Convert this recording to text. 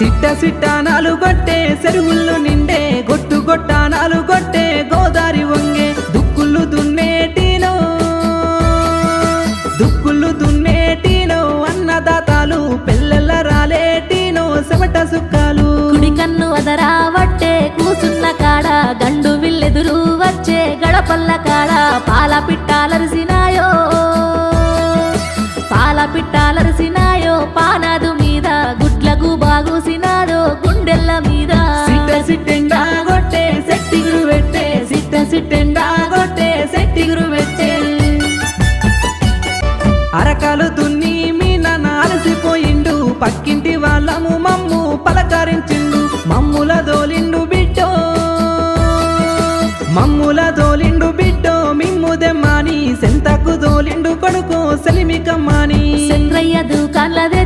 సిట్ట సిట్టానాలు కొట్టే చెరువుళ్ళు నిండే గొట్టు గొట్టానాలు కొట్టే గోదారి వంగే దుక్కులు దున్నేటినో. దుక్కులు దున్నేటినో అన్నదాతాలు పెళ్ళెల్ల రాలేటినో సెమట సుక్కాలు కుడి కన్ను అదరా వట్టే కూసున్న కాడ గండు విల్లెదురు వచ్చే గడపల్ల కాడ పాల పిట్టాలరిసినాయో. పాల పిట్టాలరిసినాయో పాల గుండెల్ల మీద. సిట్ట సిట్టెండా పెట్టే సిట్ట సిట్టెండా పెట్టే. అరకాలు దున్ని మీ నాన్న అలసిపోయిండు పక్కింటి వాళ్ళము మమ్ము పలకరించిండు. మమ్ముల దోలిండు బిడ్డో మమ్ముల దోలిండు బిడ్డో మిమ్ము దెమ్మాని సెంతకు దోలిండు కొడుకో సెలిమికమ్మాని. చంద్రయ్య చక్కెర